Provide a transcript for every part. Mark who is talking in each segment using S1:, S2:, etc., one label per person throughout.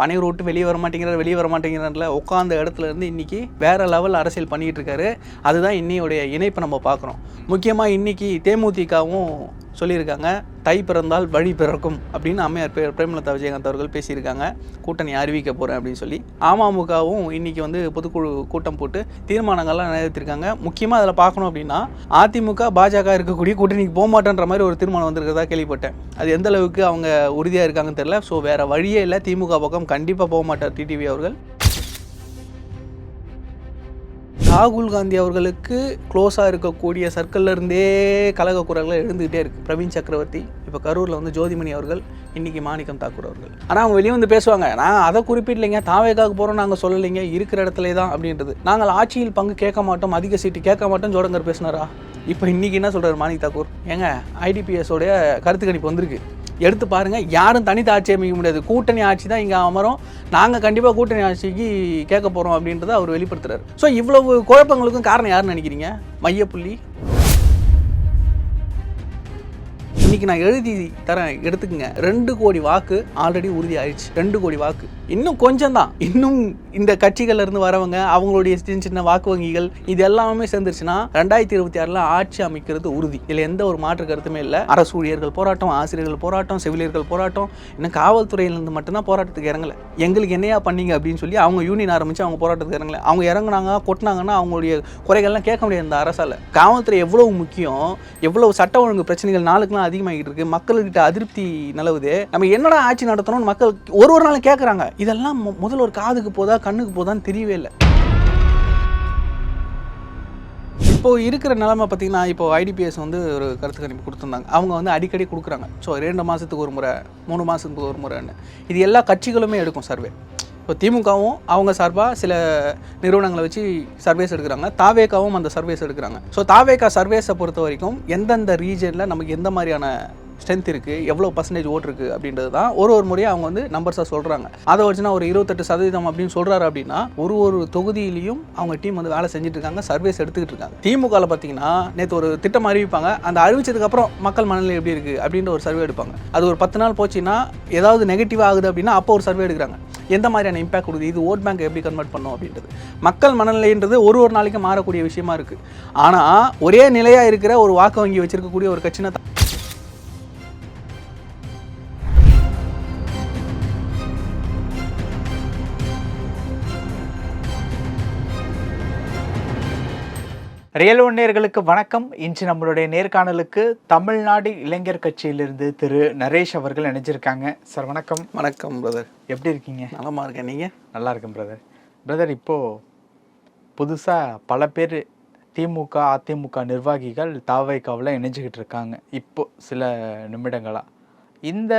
S1: பனையூர் விட்டு வெளியே வர மாட்டேங்கிறார் வெளியே வர மாட்டேங்கிறார்ல உட்காந்த இடத்துல இருந்து இன்னைக்கு வேறு லெவல் அரசியல் பண்ணிகிட்டு இருக்காரு. அதுதான் இன்னையோடைய இணைப்பை நம்ம பார்க்குறோம். முக்கியமாக இன்னைக்கு தேமுதிகவும் சொல்லியிருக்காங்க. தை பிறந்தால் வழி பிறக்கும் அப்படின்னு அம்மையார் பேர் பிரேமலதா விஜயகாந்த் அவர்கள் பேசியிருக்காங்க. கூட்டணி அறிவிக்க போகிறேன் அப்படின்னு சொல்லி. அமமுகவும் இன்றைக்கி வந்து பொதுக்குழு கூட்டம் போட்டு தீர்மானங்கள்லாம் நிறைவேற்றிருக்காங்க. முக்கியமாக அதில் பார்க்கணும் அப்படின்னா அதிமுக பாஜக இருக்கக்கூடிய கூட்டணிக்கு போக மாட்டேன்ற மாதிரி ஒரு தீர்மானம் வந்திருக்கிறதா கேள்விப்பட்டேன். அது எந்த அளவுக்கு அவங்க உறுதியாக இருக்காங்கன்னு தெரியல. ஸோ வேறு வழியே இல்லை. திமுக பக்கம் கண்டிப்பாக போக மாட்டார் டிடிவி அவர்கள். ராகுல் காந்தி அவர்களுக்கு க்ளோஸாக இருக்கக்கூடிய சர்க்கிள்லேருந்தே இருந்தே குரல்கள் எழுந்துகிட்டே இருக்குது பிரவீன் சக்கரவர்த்தி இப்போ கரூரில் வந்து ஜோதிமணி அவர்கள் இன்றைக்கி மாணிக்கம் தாக்கூர் அவர்கள். ஆனால் அவங்க வெளியே வந்து பேசுவாங்க. நான் அதை குறிப்பிடலைங்க. தாவேக்காக போகிறோம் நாங்கள் சொல்லலைங்க. இருக்கிற இடத்துல தான் அப்படின்றது. நாங்கள் ஆட்சியில் பங்கு கேட்க மாட்டோம் அதிக சீட்டு கேட்க மாட்டோம் ஜோடங்கர் பேசினாரா? இப்போ இன்றைக்கி என்ன சொல்கிறார் மாணிக் தாக்கூர்? ஏங்க ஐடிபிஎஸோடைய கருத்து கணிப்பு வந்திருக்கு. எடுத்து பாருங்கள் யாரும் தனித்து ஆட்சி அமைக்க முடியாது. கூட்டணி ஆட்சி தான் இங்கே அமரும். நாங்கள் கண்டிப்பாக கூட்டணி ஆட்சிக்கு கேட்க போகிறோம் அப்படின்றத அவர் வெளிப்படுத்துறாரு. ஸோ இவ்வளவு குழப்பங்களுக்கும் காரணம் யாருன்னு நினைக்கிறீங்க? மையப்புள்ளி. இன்னைக்கு நான் எழுதி தரேன். எடுத்துக்கங்க. ரெண்டு கோடி வாக்கு ஆல்ரெடி உறுதி ஆயிடுச்சு ரெண்டு கோடி வாக்கு. இன்னும் கொஞ்சம் தான் இன்னும் இந்த கட்சிகள்ல இருந்து வரவங்க அவங்களுடைய சின்ன சின்ன வாக்கு வங்கிகள் இது எல்லாமே சேர்ந்துருச்சுன்னா ரெண்டாயிரத்தி இருபத்தி ஆறுல ஆட்சி அமைக்கிறது உறுதி. இதுல எந்த ஒரு மாற்று கருத்துமே இல்லை. அரசு ஊழியர்கள் போராட்டம் ஆசிரியர்கள் போராட்டம் செவிலியர்கள் போராட்டம். இன்னும் காவல்துறையிலிருந்து மட்டும்தான் போராட்டத்துக்கு இறங்கல. எங்களுக்கு என்னையா பண்ணீங்க அப்படின்னு சொல்லி அவங்க யூனியன் ஆரம்பிச்சு அவங்க போராட்டத்துக்கு இறங்கல. அவங்க இறங்குனாங்க கொட்டினாங்கன்னா அவங்களுடைய குறைகள்லாம் கேட்க முடியாது இந்த அரசால. காவல்துறை எவ்வளவு முக்கியம் எவ்வளவு சட்ட ஒழுங்கு பிரச்சனைகள் நாளுக்குலாம் அதிகமாகிட்டு இருக்கு. மக்கள்கிட்ட அதிருப்தி நிலவுது. நம்ம என்னடா ஆட்சி நடத்தணும்னு மக்கள் ஒரு ஒரு நாள் கேட்குறாங்க இதெல்லாம் மு- முதல்ல ஒரு காதுக்கு போதா கண்ணுக்கு போதான்னு தெரியவே இல்லை. இப்போ இருக்கிற நிலமை பார்த்தீங்கன்னா இப்போ ஐடிபிஎஸ் வந்து ஒரு கருத்து கணிப்பு கொடுத்துருந்தாங்க. அவங்க வந்து அடிக்கடி கொடுக்குறாங்க. ஸோ ரெண்டு மாதத்துக்கு ஒரு முறை மூணு மாதத்துக்கு ஒரு முறைன்னு. இது எல்லா கட்சிகளுமே எடுக்கும் சர்வே. இப்போ திமுகவும் அவங்க சார்பாக சில நிறுவனங்களை வச்சு சர்வேஸ் எடுக்கிறாங்க. தாவேக்காவும் அந்த சர்வேஸ் எடுக்கிறாங்க. ஸோ தாவேக்கா சர்வேஸை பொறுத்த வரைக்கும் எந்தெந்த ரீஜனில் நமக்கு எந்த மாதிரியான ஸ்ட்ரென்த் இருக்குது எவ்வளோ பர்சன்டேஜ் ஓட் இருக்குது அப்படின்றது தான் ஒரு ஒரு முறையாக அவங்க வந்து நம்பர்ஸாக சொல்கிறாங்க அதை வச்சுனா ஒரு இருபத்தெட்டு சதவீதம் அப்படின்னு சொல்கிறாரு அப்படின்னா ஒரு ஒரு தொகுதியிலையும் அவங்க டீம் வந்து வேலை செஞ்சுட்டு இருக்காங்க சர்வேஸ் எடுத்துக்கிட்டு இருக்காங்க. திமுகவில் பார்த்தீங்கன்னா நேற்று ஒரு திட்டம் அறிவிப்பாங்க அந்த அறிவிச்சதுக்கப்புறம் மக்கள் மனநிலை எப்படி இருக்குது அப்படின்ற ஒரு சர்வே எடுப்பாங்க. அது ஒரு பத்து நாள் போச்சுன்னா ஏதாவது நெகட்டிவ் ஆகுது அப்படின்னா அப்போ ஒரு சர்வே எடுக்கிறாங்க. எந்த மாதிரியான இம்பாக்ட் கொடுக்குது? இது ஓட் பேங்க் எப்படி கன்வெர்ட் பண்ணும் அப்படின்றது. மக்கள் மனநிலைன்றது ஒரு ஒரு நாளைக்கு மாறக்கூடிய விஷயமா இருக்குது ஆனால் ஒரே நிலையாக இருக்கிற ஒரு வாக்கு வங்கி வச்சிருக்கக்கூடிய ஒரு கட்சினா
S2: ரியல் ஒன்னியர்களுக்கு வணக்கம். இன்று நம்மளுடைய நேர்காணலுக்கு தமிழ்நாடு இளைஞர் கட்சியிலிருந்து திரு நரேஷ் அவர்கள் இணைஞ்சிருக்காங்க. சார் வணக்கம்.
S1: வணக்கம் பிரதர்
S2: எப்படி இருக்கீங்க?
S1: நலமா இருக்கேன். நீங்கள்
S2: நல்லா இருக்கேன் பிரதர் பிரதர் இப்போ புதுசா பல பேர் திமுக அதிமுக நிர்வாகிகள் தாவைக்காவில் இணைஞ்சுக்கிட்டு இருக்காங்க. இப்போ சில நிமிடங்களா. இந்த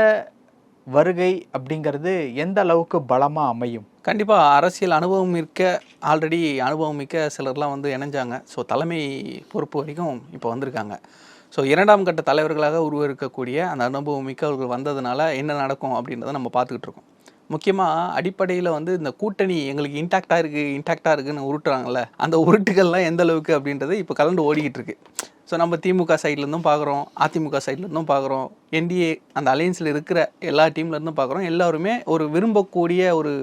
S2: வருகை அப்படிங்கிறது எந்த அளவுக்கு பலமாக அமையும்?
S1: கண்டிப்பாக அரசியல் அனுபவம் மிக்க ஆல்ரெடி அனுபவம் மிக்க சிலர்லாம் வந்து இணைஞ்சாங்க. ஸோ தலைமை பொறுப்பு வரைக்கும் இப்போ வந்திருக்காங்க. ஸோ இரண்டாம் கட்ட தலைவர்களாக உருவெடுக்கக்கூடிய அந்த அனுபவம் மிக்கவர்கள் வந்ததுனால என்ன நடக்கும் அப்படின்றத நம்ம பார்த்துக்கிட்டு இருக்கோம். முக்கியமாக அடிப்படையில் வந்து இந்த கூட்டணி எங்களுக்கு இன்டாக்டாக இருக்குது இன்டாக்டாக இருக்குன்னு உருட்டுறாங்கல்ல அந்த உருட்டுகள்லாம் எந்த அளவுக்கு அப்படின்றது இப்போ கலந்து ஓடிக்கிட்டு இருக்கு. ஸோ நம்ம திமுக சைட்லேருந்தும் பார்க்குறோம் அதிமுக சைட்லேருந்தும் பார்க்குறோம் என்டிஏ அந்த அலையன்ஸில் இருக்கிற எல்லா டீம்லேருந்தும் பார்க்குறோம் எல்லாருமே ஒரு விரும்பக்கூடிய ஒரு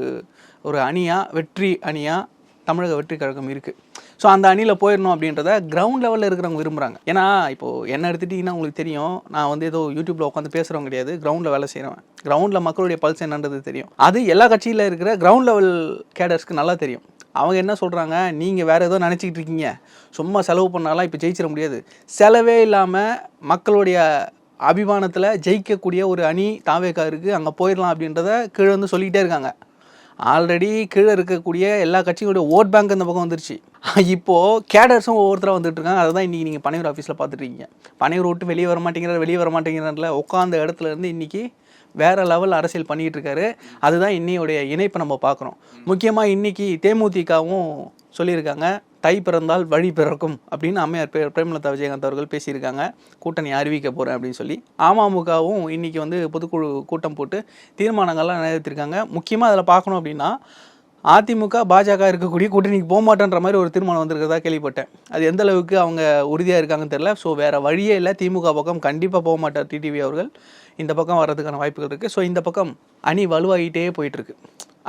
S1: ஒரு அணியாக வெற்றி அணியாக தமிழக வெற்றி கழகம் இருக்குது ஸோ அந்த அணியில் போயிடணும் அப்படின்றத கிரவுண்ட் லெவலில் இருக்கிறவங்க விரும்புகிறாங்க ஏன்னா இப்போது என்ன எடுத்துகிட்டிங்கன்னா உங்களுக்கு தெரியும் நான் வந்து ஏதோ யூடியூப்பில் உட்காந்து பேசுகிறவங்க கிடையாது கிரவுண்டில் வேலை செய்கிறவன் கிரவுண்டில் மக்களுடைய பல்ஸ் என்னன்றது தெரியும். அது எல்லா கட்சியில் இருக்கிற கிரவுண்ட் லெவல் கேடர்ஸ்க்கு நல்லா தெரியும். அவங்க என்ன சொல்கிறாங்க நீங்கள் வேறு ஏதோ நினச்சிக்கிட்டு இருக்கீங்க. சும்மா செலவு பண்ணாலாம் இப்போ ஜெயிச்சிட முடியாது. செலவே இல்லாமல் மக்களுடைய அபிமானத்தில் ஜெயிக்கக்கூடிய ஒரு அணி தாவேக்கா இருக்குது அங்கே போயிடலாம் அப்படின்றத கீழே வந்து சொல்லிக்கிட்டே இருக்காங்க. ஆல்ரெடி கீழே இருக்கக்கூடிய எல்லா கட்சிகளுடைய ஓட் பேங்க் இந்த பக்கம் வந்துருச்சு. இப்போது கேடர்ஸும் ஒவ்வொருத்தராக வந்துட்டு இருக்காங்க. அதை தான் இன்றைக்கி நீங்கள் பனையூர் ஆஃபீஸில் பார்த்துட்டு இருக்கீங்க. பனையூர் விட்டு வெளியே வர மாட்டேங்கிறார் வெளியே வர மாட்டேங்கிறார்ல உட்காந்த இடத்துல இருந்து இன்றைக்கி வேற லெவல் அரசியல் பண்ணிகிட்டு இருக்காரு. அதுதான் இன்னையோடைய இணைப்பை நம்ம பார்க்குறோம். முக்கியமாக இன்னைக்கு தேமுதிகவும் சொல்லியிருக்காங்க. தை பிறந்தால் வழி பிறக்கும் அப்படின்னு அம்மையார் பே பிரேமலதா விஜயகாந்த் அவர்கள் பேசியிருக்காங்க. கூட்டணி அறிவிக்க போகிறேன் அப்படின்னு சொல்லி. அமமுகவும் இன்றைக்கி வந்து பொதுக்குழு கூட்டம் போட்டு தீர்மானங்கள்லாம் நிறைவேற்றிருக்காங்க. முக்கியமாக அதில் பார்க்கணும் அப்படின்னா அதிமுக பாஜக இருக்கக்கூடிய கூட்டணிக்கு போக மாட்டேன்ற மாதிரி ஒரு தீர்மானம் வந்திருக்கிறதா கேள்விப்பட்டேன். அது எந்த அளவுக்கு அவங்க உறுதியாக இருக்காங்கன்னு தெரியல. ஸோ வேறு வழியே இல்லை. திமுக பக்கம் கண்டிப்பாக போக மாட்டார் டிடிவி அவர்கள். இந்த பக்கம் வர்றதுக்கான வாய்ப்புகள் இருக்குது ஸோ இந்த பக்கம் அணி வலுவாகிட்டே போயிட்டுருக்கு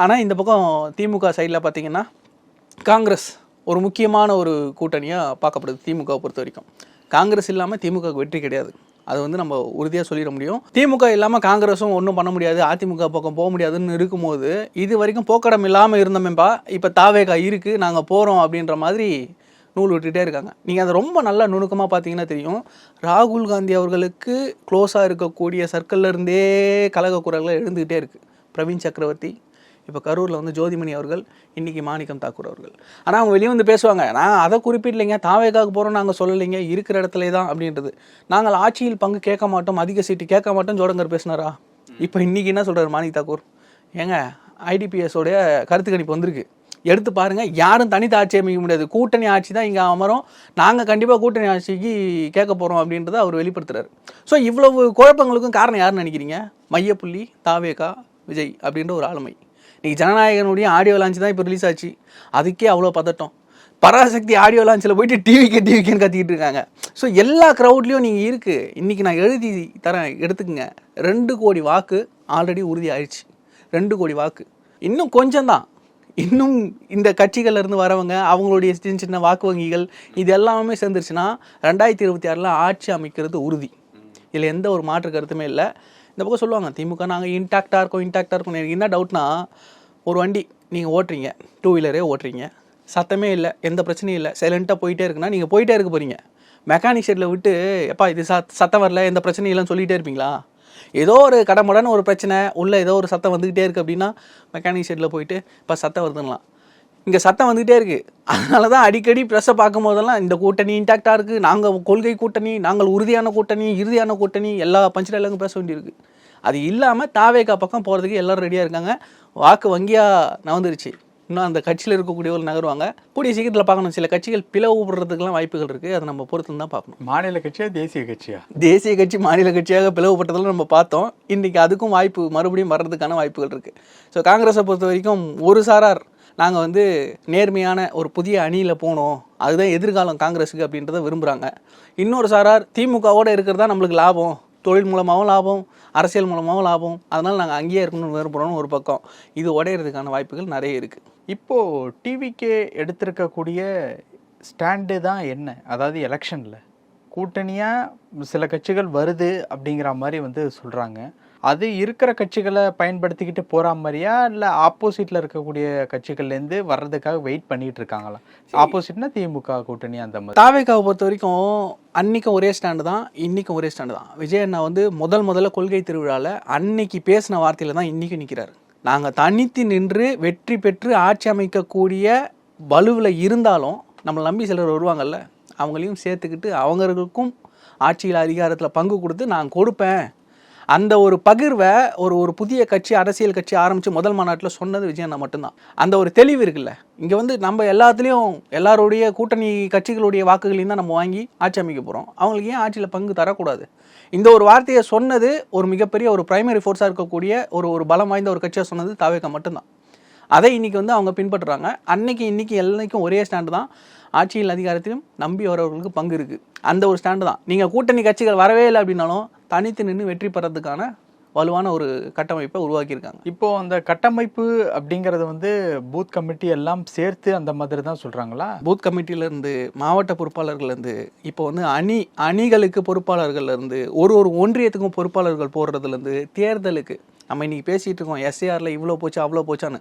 S1: ஆனால் இந்த பக்கம் திமுக சைடில் பார்த்தீங்கன்னா காங்கிரஸ் ஒரு முக்கியமான ஒரு கூட்டணியாக பார்க்கப்படுது திமுகவை பொறுத்த வரைக்கும். காங்கிரஸ் இல்லாமல் திமுக வெற்றி கிடையாது. அது வந்து நம்ம உறுதியாக சொல்லிட முடியும். திமுக இல்லாமல் காங்கிரஸும் ஒன்றும் பண்ண முடியாது. அதிமுக பக்கம் போக முடியாதுன்னு இருக்கும்போது இது வரைக்கும் போக்கடம் இல்லாமல் இருந்தமேப்பா. இப்போ தாவேகா இருக்குது நாங்கள் போகிறோம் அப்படின்ற மாதிரி நூல் விட்டுகிட்டே இருக்காங்க. நீங்கள் அதை ரொம்ப நல்லா நுணுக்கமாக பார்த்தீங்கன்னா தெரியும். ராகுல் காந்தி அவர்களுக்கு க்ளோஸாக இருக்கக்கூடிய சர்க்கிளில் இருந்தே கலக குரல்கள் எழுந்துக்கிட்டே இருக்குது பிரவீன் சக்கரவர்த்தி இப்போ கரூரில் வந்து ஜோதிமணி அவர்கள் இன்றைக்கி மாணிக்கம் தாக்கூர் அவர்கள். ஆனால் அவங்க வெளியே வந்து பேசுவாங்க நான் அதை குறிப்பிடலைங்க தாவேக்காக போகிறோம் நாங்கள் சொல்லலைங்க இருக்கிற இடத்துல தான் அப்படின்றது. நாங்கள் ஆட்சியில் பங்கு கேட்க மாட்டோம் அதிக சீட்டு கேட்க மாட்டோம் ஜோடங்கர் பேசினாரா? இப்போ இன்றைக்கி என்ன சொல்கிறார் மாணிக் தாக்கூர்? ஏங்க ஐடிபிஎஸோடைய கருத்து கணிப்பு வந்திருக்கு. எடுத்து பாருங்க யாரும் தனித்த ஆட்சி அமைக்க முடியாது. கூட்டணி ஆட்சி தான் இங்கே அமரும். நாங்கள் கண்டிப்பாக கூட்டணி ஆட்சிக்கு கேட்க போகிறோம் அப்படின்றத அவர் வெளிப்படுத்துகிறார் ஸோ இவ்வளவு குழப்பங்களுக்கும் காரணம் யாருன்னு நினைக்கிறீங்க? மையப்புள்ளி தாவேகா விஜய் அப்படின்ற ஒரு ஆளுமை. இன்றைக்கி ஜனநாயகனுடைய ஆடியோ லான்ச் தான் இப்போ ரிலீஸ் ஆச்சு. அதுக்கே அவ்வளோ பதட்டம். பராசக்தி ஆடியோ லான்ச்சில் போயிட்டு டிவிக்கு டிவிக்குன்னு கத்திக்கிட்டு இருக்காங்க. ஸோ எல்லா க்ரௌட்லேயும் நீங்கள் இருக்குது இன்றைக்கி நான் எழுதி தரேன் எடுத்துக்கங்க. ரெண்டு கோடி வாக்கு ஆல்ரெடி உறுதி ஆயிடுச்சு. ரெண்டு கோடி வாக்கு. இன்னும் கொஞ்சம் தான். இன்னும் இந்த கட்சிகள்லேருந்து வரவங்க அவங்களுடைய சின்ன சின்ன வாக்கு வங்கிகள் இது எல்லாமே சேர்ந்துருச்சுன்னா ரெண்டாயிரத்தி இருபத்தி ஆறில் ஆட்சி அமைக்கிறது உறுதி. இதில் எந்த ஒரு மாற்று கருத்துமே இல்லை. இந்த பக்கம் சொல்லுவாங்க திமுக நாங்கள் இன்டாக்டாக இருக்கோம் இன்டாக்டாக இருக்கோம். எனக்கு என்ன டவுட்னா ஒரு வண்டி நீங்கள் ஓட்டுறீங்க டூ வீலரே ஓட்டுறீங்க சத்தமே இல்லை எந்த பிரச்சனையும் இல்லை சைலண்ட்டாக போயிட்டே இருக்குன்னா நீங்கள் போயிட்டே இருக்க போகிறீங்க மெக்கானிக் ஷெட்டில் விட்டு எப்பா இது சத் சத்தம் வரல எந்த பிரச்சனையும் இல்லைன்னு சொல்லிகிட்டே இருப்பீங்களா? ஏதோ ஒரு கடமுடன் ஒரு பிரச்சனை உள்ளே ஏதோ ஒரு சத்தம் வந்துக்கிட்டே இருக்குது அப்படின்னா மெக்கானிக் ஷெட்டில் போயிட்டு இப்போ சத்தம் வருதுங்களாம். இங்கே சத்தம் வந்துகிட்டே இருக்குது அதனால தான் அடிக்கடி ப்ரெஸ்ஸை பார்க்கும் போதெல்லாம் இந்த கூட்டணி இன்டாக்டாக இருக்குது நாங்கள் கொள்கை கூட்டணி நாங்கள் உறுதியான கூட்டணி இறுதியான கூட்டணி எல்லா பஞ்சிலையும் பேச வேண்டியிருக்கு. அது இல்லாமல் தாவேக்கா பக்கம் போகிறதுக்கு எல்லாரும் ரெடியாக இருக்காங்க. வாக்கு வங்கியாக நவந்துருச்சு இன்னும் அந்த கட்சியில் இருக்கக்கூடியவர்கள் நகருவாங்க. கூடிய சீக்கிரத்தில் பார்க்கணும். சில கட்சிகள் பிளவுபடுறதுக்கெல்லாம் வாய்ப்புகள் இருக்குது அதை நம்ம பொறுத்து தான் பார்க்கணும்.
S2: மாநில கட்சியா தேசிய கட்சியா?
S1: தேசிய கட்சி மாநில கட்சியாக பிளவுபட்டதெல்லாம் நம்ம பார்த்தோம். இன்றைக்கி அதுக்கும் வாய்ப்பு மறுபடியும் வர்றதுக்கான வாய்ப்புகள் இருக்குது ஸோ காங்கிரஸை பொறுத்த வரைக்கும் ஒரு சாரார் நாங்கள் வந்து நேர்மையான ஒரு புதிய அணியில் போனோம். அதுதான் எதிர்காலம் காங்கிரஸுக்கு அப்படின்றத விரும்புகிறாங்க இன்னொரு சாரார் திமுகவோடு இருக்கிறது தான் நம்மளுக்கு லாபம். தொழில் மூலமாகவும் லாபம் அரசியல் மூலமாகவும் லாபம். அதனால் நாங்கள் அங்கேயே இருக்கணும்னு விரும்புகிறோம்னு ஒரு பக்கம். இது உடையிறதுக்கான வாய்ப்புகள் நிறைய இருக்குது
S2: இப்போது டிவிக்கே எடுத்திருக்கக்கூடிய ஸ்டாண்டு தான் என்ன? அதாவது எலெக்ஷனில். கூட்டணியாக சில கட்சிகள் வருது அப்படிங்கிற மாதிரி வந்து சொல்கிறாங்க அது இருக்கிற கட்சிகளை பயன்படுத்திக்கிட்டு போகிற மாதிரியா? இல்லை ஆப்போசிட்டில் இருக்கக்கூடிய கட்சிகள்லேருந்து வர்றதுக்காக வெயிட் பண்ணிட்டு இருக்காங்களா? ஆப்போசிட்னா திமுக கூட்டணி அந்த மாதிரி.
S1: தாவேக்காவை பொறுத்த வரைக்கும் அன்னைக்கும் ஒரே ஸ்டாண்டு தான் இன்னைக்கும் ஒரே ஸ்டாண்டு தான். விஜய் அண்ணா வந்து முதல் முதல்ல கொள்கை திருவிழாவில் அன்னைக்கு பேசின வார்த்தையில தான் இன்னைக்கு நிற்கிறாரு நாங்கள் தனித்து நின்று வெற்றி பெற்று ஆட்சி அமைக்கக்கூடிய வலுவில் இருந்தாலும் நம்மளை நம்பி சிலர் வருவாங்கல்ல அவங்களையும் சேர்த்துக்கிட்டு அவங்களுக்கும் ஆட்சியில் அதிகாரத்தில் பங்கு கொடுத்து நான் கொடுப்பேன். அந்த ஒரு பகிர்வை ஒரு ஒரு புதிய கட்சி அரசியல் கட்சி ஆரம்பித்து முதல் மாநாட்டில் சொன்னது விஜயண்ணா மட்டும்தான். அந்த ஒரு தெளிவு இருக்குல்ல? இங்கே வந்து நம்ம எல்லாத்துலேயும் எல்லாருடைய கூட்டணி கட்சிகளுடைய வாக்குகளையும் தான் நம்ம வாங்கி ஆட்சி அமைக்க போகிறோம் அவங்களுக்கு ஏன் ஆட்சியில் பங்கு தரக்கூடாது? இந்த ஒரு வார்த்தையை சொன்னது ஒரு மிகப்பெரிய ஒரு பிரைமரி ஃபோர்ஸாக இருக்கக்கூடிய ஒரு ஒரு பலம் வாய்ந்த ஒரு கட்சியாக சொன்னது தாவேக்கா மட்டும்தான். அதை இன்னைக்கு வந்து அவங்க பின்பற்றுறாங்க. அன்னைக்கு இன்றைக்கி எல்லாருக்கும் ஒரே ஸ்டாண்டு தான். ஆட்சியில் அதிகாரத்திலும் நம்பி வரவர்களுக்கு பங்கு இருக்குது அந்த ஒரு ஸ்டாண்டு தான். நீங்கள் கூட்டணி கட்சிகள் வரவே இல்லை அப்படின்னாலும் தனித்து நின்று வெற்றி பெறதுக்கான வலுவான ஒரு கட்டமைப்பை உருவாக்கியிருக்காங்க.
S2: இப்போ அந்த கட்டமைப்பு அப்படிங்கிறது வந்து பூத் கமிட்டி எல்லாம் சேர்த்து அந்த மாதிரி தான் சொல்கிறாங்களா
S1: பூத் கமிட்டியிலேருந்து மாவட்ட பொறுப்பாளர்கள்லேருந்து இப்போ வந்து அணி அணிகளுக்கு பொறுப்பாளர்கள்லேருந்து ஒரு ஒரு ஒன்றியத்துக்கும் பொறுப்பாளர்கள் போடுறதுலேருந்து தேர்தலுக்கு நம்ம இன்னைக்கு பேசிகிட்டு இருக்கோம் எஸ்ஏஆரில் இவ்வளோ போச்சு அவ்வளோ போச்சான்னு.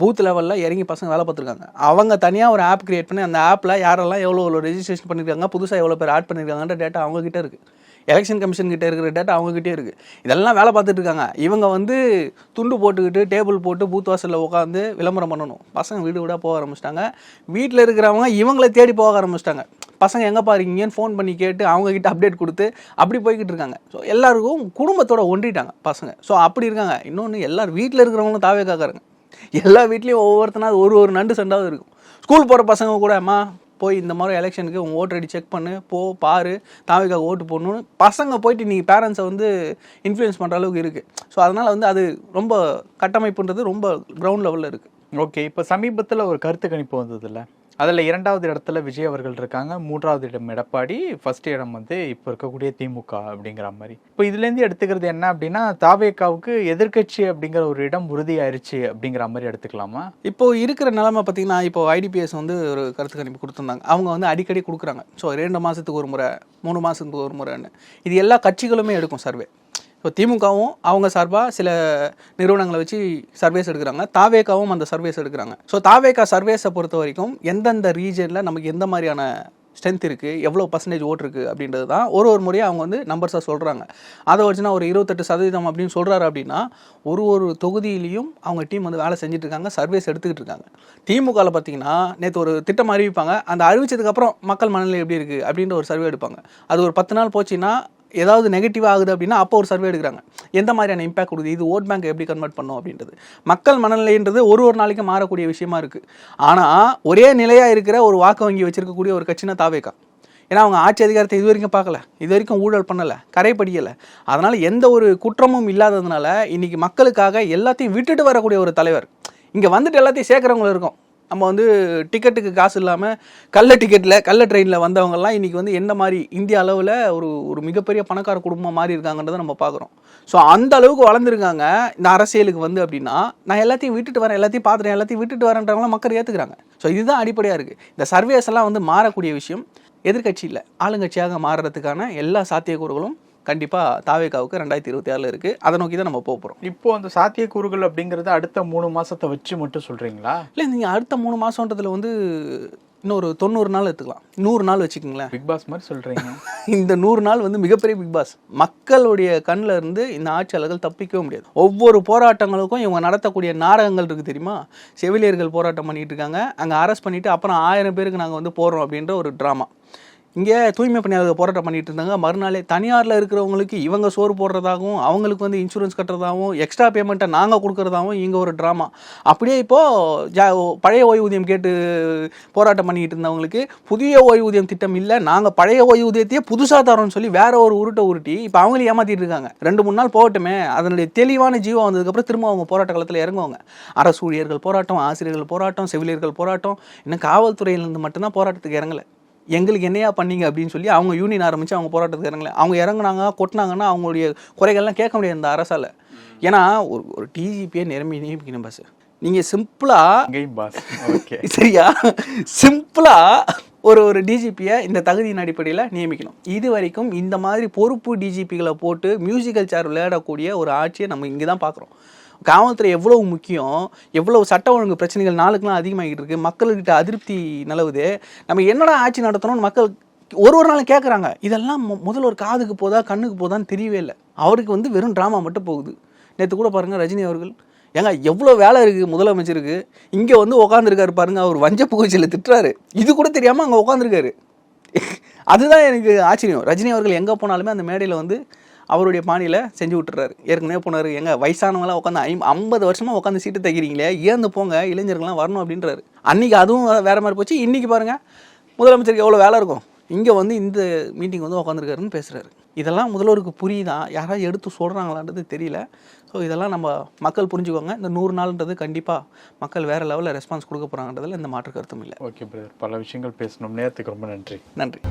S1: பூத் லெவலில் இறங்கி பசங்க வேலை பார்த்துருக்காங்க. அவங்க தனியாக ஒரு ஆப் கிரியேட் பண்ணி அந்த ஆப்பில் யாரெல்லாம் எவ்வளோ எவ்வளோ ரெஜிஸ்ட்ரேஷன் பண்ணியிருக்காங்க புதுசாக எவ்வளோ பேர் ஆட் பண்ணியிருக்காங்கன்ற டேட்டா அவங்ககிட்ட இருக்குது எலெக்ஷன் கமிஷன் கிட்ட இருக்கிற டேட்டா அவங்ககிட்டே இருக்குது இதெல்லாம் வேலை பார்த்துட்டு இருக்காங்க. இவங்க வந்து துண்டு போட்டுக்கிட்டு டேபிள் போட்டு பூத் வாசலில் உட்காந்து விளம்பரம் பண்ணணும். பசங்க வீடு வீடாக போக ஆரம்பிச்சிட்டாங்க. வீட்டில் இருக்கிறவங்க இவங்களை தேடி போக ஆரம்பிச்சிட்டாங்க. பசங்க எங்கேப்பா இருக்கீங்கன்னு ஃபோன் பண்ணி கேட்டு அவங்கக்கிட்ட அப்டேட் கொடுத்து அப்படி போய்கிட்டு இருக்காங்க. ஸோ எல்லாருக்கும் குடும்பத்தோட ஒன்றிட்டாங்க பசங்க. ஸோ அப்படி இருக்காங்க. இன்னொன்று எல்லாரும் வீட்டில் இருக்கிறவங்களும் தாவே காக்கிறாங்க எல்லா வீட்லேயும் ஒவ்வொருத்தனா ஒரு ஒரு நண்டு சண்டாவது இருக்கும். ஸ்கூல் போகிற பசங்க கூட அம்மா போய் இந்த மாதிரி எலெக்ஷனுக்கு உங்கள் ஓட்டர் ஐடி செக் பண்ணு போ பாரு தாவிக்காக ஓட்டு போடணும்னு பசங்க போயிட்டு நீங்கள் பேரண்ட்ஸை வந்து இன்ஃப்ளூயன்ஸ் பண்ணுற அளவுக்கு இருக்குது ஸோ அதனால் வந்து அது ரொம்ப கட்டமைப்புன்றது ரொம்ப கிரவுண்ட் லெவலில் இருக்குது
S2: ஓகே இப்போ சமீபத்தில் ஒரு கருத்து கணிப்பு வந்ததில்லை? அதில் இரண்டாவது இடத்துல விஜய் அவர்கள் இருக்காங்க. மூன்றாவது இடம் எடப்பாடி. ஃபர்ஸ்ட் இடம் வந்து இப்போ இருக்கக்கூடிய திமுக அப்படிங்கிற மாதிரி. இப்போ இதுலேருந்து எடுத்துக்கிறது என்ன அப்படின்னா தாவேக்காவுக்கு எதிர்க்கட்சி அப்படிங்கிற ஒரு இடம் உறுதியாயிருச்சு அப்படிங்கிற மாதிரி எடுத்துக்கலாமா?
S1: இப்போ இருக்கிற நிலைமை பார்த்தீங்கன்னா இப்போ ஐடிபிஎஸ் வந்து ஒரு கருத்து கணிப்பு கொடுத்துருந்தாங்க. அவங்க வந்து அடிக்கடி கொடுக்குறாங்க. ஸோ ரெண்டு மாதத்துக்கு ஒரு முறை மூணு மாதத்துக்கு ஒரு முறைன்னு. இது எல்லா கட்சிகளுமே எடுக்கும் சர்வே. இப்போ திமுகவும் அவங்க சார்பாக சில நிறுவனங்களை வச்சு சர்வேஸ் எடுக்கிறாங்க. தாவேக்காவும் அந்த சர்வேஸ் எடுக்கிறாங்க. ஸோ தாவேக்கா சர்வேஸை பொறுத்த வரைக்கும் எந்தெந்த ரீஜனில் நமக்கு எந்த மாதிரியான ஸ்ட்ரென்த் இருக்குது எவ்வளோ பர்சன்டேஜ் ஓட்டு இருக்குது அப்படின்றது தான் ஒரு ஒரு முறையாக அவங்க வந்து நம்பர்ஸாக சொல்கிறாங்க அதை வச்சுனா ஒரு இருபத்தெட்டு சதவீதம் அப்படின்னு சொல்கிறாரு அப்படின்னா ஒரு ஒரு தொகுதியிலையும் அவங்க டீம் வந்து வேலை செஞ்சுட்டு இருக்காங்க சர்வேஸ் எடுத்துக்கிட்டு இருக்காங்க. திமுகவில் பார்த்தீங்கன்னா நேற்று ஒரு திட்டம் அறிவிப்பாங்க. அந்த அறிவிச்சதுக்கப்புறம் மக்கள் மனநிலை எப்படி இருக்குது அப்படின்ற ஒரு சர்வே எடுப்பாங்க. அது ஒரு பத்து நாள் போச்சுன்னா ஏதாவது நெகட்டிவ் ஆகுது அப்படின்னா அப்போ ஒரு சர்வே எடுக்கிறாங்க. எந்த மாதிரியான இம்பாக்ட் கொடுக்குது? இது ஓட் பேங்க் எப்படி கன்வெர்ட் பண்ணும் அப்படின்றது. மக்கள் மனநிலைன்றது ஒரு ஒரு நாளைக்கு மாறக்கூடிய விஷயமா இருக்குது ஆனால் ஒரே நிலையாக இருக்கிற ஒரு வாக்கு வங்கி வச்சிருக்கக்கூடிய ஒரு கட்சினா தாவேக்கா. ஏன்னா அவங்க ஆட்சி அதிகாரத்தை இது வரைக்கும் பார்க்கல. இது வரைக்கும் ஊழல் பண்ணலை. கரைப்படியலை அதனால் எந்த ஒரு குற்றமும் இல்லாததுனால இன்றைக்கி மக்களுக்காக எல்லாத்தையும் விட்டுட்டு வரக்கூடிய ஒரு தலைவர். இங்கே வந்துட்டு எல்லாத்தையும் சேர்க்குறவங்களும் இருக்கும். நம்ம வந்து டிக்கெட்டுக்கு காசு இல்லாமல் கள்ள டிக்கெட்டில் கள்ள ட்ரெயினில் வந்தவங்கலாம் இன்றைக்கி வந்து என்ன மாதிரி இந்திய அளவில் ஒரு ஒரு மிகப்பெரிய பணக்கார குடும்பம் மாதிரி இருக்காங்கன்றதை நம்ம பார்க்குறோம். ஸோ அந்த அளவுக்கு வளர்ந்துருக்காங்க இந்த அரசியலுக்கு வந்து அப்படின்னா நான் எல்லாத்தையும் விட்டுட்டு வரேன் எல்லாத்தையும் பார்த்துட்டேன் எல்லாத்தையும் விட்டுட்டு வரேன்றவங்களாம் மக்கள் ஏற்றுக்கிறாங்க ஸோ இதுதான் அடிப்படையாக இருக்குது இந்த சர்வேஸ் எல்லாம் வந்து மாறக்கூடிய விஷயம். எதிர்க்கட்சியில் ஆளுங்கட்சியாக மாறுறதுக்கான எல்லா சாத்தியக்கூறுகளும் கண்டிப்பாக தாவேக்காவுக்கு ரெண்டாயிரத்தி இருபத்தி ஆறில் இருக்குது அதை நோக்கி தான் நம்ம போக போகிறோம்
S2: இப்போ அந்த சாத்தியக்கூறுகள் அப்படிங்கிறது அடுத்த மூணு மாசத்தை வச்சு மட்டும் சொல்றீங்களா?
S1: இல்லை நீங்கள் அடுத்த மூணு மாதன்றதுல வந்து இன்னொரு தொண்ணூறு நாள் எடுத்துக்கலாம். நூறு நாள் வச்சுக்கோங்களேன்.
S2: பிக் பாஸ் மாதிரி சொல்றீங்க.
S1: இந்த நூறு நாள் வந்து மிகப்பெரிய பிக் பாஸ் மக்களுடைய கண்ணில் இருந்து இந்த ஆட்சியாளர்கள் தப்பிக்கவே முடியாது. ஒவ்வொரு போராட்டங்களுக்கும் இவங்க நடத்தக்கூடிய நாடகங்கள் இருக்குது தெரியுமா? செவிலியர்கள் போராட்டம் பண்ணிட்டு இருக்காங்க. அங்கே அரெஸ்ட் பண்ணிட்டு அப்புறம் ஆயிரம் பேருக்கு நாங்கள் வந்து போடுறோம் அப்படின்ற ஒரு ட்ராமா இங்கே தூய்மை பணியாளர்கள் போராட்டம் பண்ணிட்டு இருந்தாங்க. மறுநாளே தனியாரில் இருக்கிறவங்களுக்கு இவங்க சோறு போடுறதாகவும் அவங்களுக்கு வந்து இன்சூரன்ஸ் கட்டுறதாகவும் எக்ஸ்ட்ரா பேமெண்ட்டை நாங்கள் கொடுக்குறதாகவும் இங்கே ஒரு ட்ராமா அப்படியே இப்போது ஜா பழைய ஓய்வூதியம் கேட்டு போராட்டம் பண்ணிட்டு இருந்தவங்களுக்கு புதிய ஓய்வூதியம் திட்டம் இல்லை. நாங்கள் பழைய ஓய்வூதியத்தையே புதுசாக தரோம்னு சொல்லி வேற ஒரு உருட்டை உருட்டி இப்போ அவங்களே ஏமாற்றிட்டு இருக்காங்க. ரெண்டு மூணு நாள் போகட்டுமே. அதனுடைய தெளிவான ஜீவம் வந்ததுக்கப்புறம் திரும்ப அவங்க போராட்ட காலத்தில் இறங்குவாங்க. அரசு ஊழியர்கள் போராட்டம் ஆசிரியர்கள் போராட்டம் செவிலியர்கள் போராட்டம். இன்னும் காவல்துறையிலேருந்து மட்டும்தான் போராட்டத்துக்கு இறங்கலை. எங்களுக்கு என்னையா பண்ணீங்க அப்படின்னு சொல்லி அவங்க யூனியன் ஆரம்பித்து அவங்க போராட்டத்துக்கு இறங்கல. அவங்க இறங்குனாங்க கொட்டினாங்கன்னா அவங்களுடைய குறைகள்லாம் கேட்க முடியாது இந்த அரசால். ஏன்னா ஒரு ஒரு டிஜிபியை நிரம்பி நியமிக்கணும் பஸ் நீங்கள் சிம்பிளாக
S2: அங்கேயும் பாஸ் ஓகே
S1: சரியா? சிம்பிளாக ஒரு ஒரு டிஜிபியை இந்த தகுதியின் அடிப்படையில் நியமிக்கணும். இது வரைக்கும் இந்த மாதிரி பொறுப்பு டிஜிபிகளை போட்டு மியூசிக்கல் சேர் விளையாடக்கூடிய ஒரு ஆட்சியை நம்ம இங்கே தான் பார்க்குறோம் காவல்துறை எவ்வளவு முக்கியம் எவ்வளவு சட்ட ஒழுங்கு பிரச்சனைகள் நாளுக்குலாம் அதிகமாகிட்டு இருக்கு மக்கள்கிட்ட அதிருப்தி நிலவுது நம்ம என்னடா ஆட்சி நடத்தணும்னு மக்கள் ஒரு ஒரு நாளும் கேட்குறாங்க இதெல்லாம் மு- முதல்ல ஒரு காதுக்கு போதா கண்ணுக்கு போதான்னு தெரியவே இல்லை. அவருக்கு வந்து வெறும் ட்ராமா மட்டும் போகுது. நேற்று கூட பாருங்கள் ரஜினி அவர்கள். ஏங்க எவ்வளோ வேலை இருக்குது முதலமைச்சருக்கு. இங்கே வந்து உட்காந்துருக்காரு பாருங்க அவர் வஞ்ச புகழ்ச்சியில் திட்டுறாரு. இது கூட தெரியாமல் அங்கே உட்காந்துருக்காரு அதுதான் எனக்கு ஆச்சரியம். ரஜினி அவர்கள் எங்கே போனாலுமே அந்த மேடையில் வந்து அவருடைய பாணியில் செஞ்சு விட்டுறாரு. ஏற்கனவே போனார். எங்க வயசானவங்களாம் உட்காந்து ஐம் ஐம்பது வருஷமாக உட்காந்து சீட்டு தைக்கிறீங்களே ஏந்து போங்க இளைஞர்கள்லாம் வரணும் அப்படின்றாரு. அன்னைக்கு அதுவும் வேற மாதிரி போச்சு. இன்னைக்கு பாருங்க முதலமைச்சருக்கு எவ்வளோ வேலை இருக்கும்? இங்கே வந்து இந்த மீட்டிங் வந்து உட்காந்துருக்காருன்னு பேசுகிறாரு இதெல்லாம் முதல்வருக்கு புரியுதா? யாராவது எடுத்து சொல்கிறாங்களான்றது தெரியல. ஸோ இதெல்லாம் நம்ம மக்கள் புரிஞ்சுக்கோங்க. இந்த நூறு நாள்ன்றது கண்டிப்பாக மக்கள் வேறு லெவலில் ரெஸ்பான்ஸ் கொடுக்க போகிறாங்கன்றதுல எந்த மாற்று கருத்தும் இல்லை.
S2: ஓகே பிரதர் பல விஷயங்கள் பேசணும். நேரத்துக்கு ரொம்ப நன்றி.
S1: நன்றி.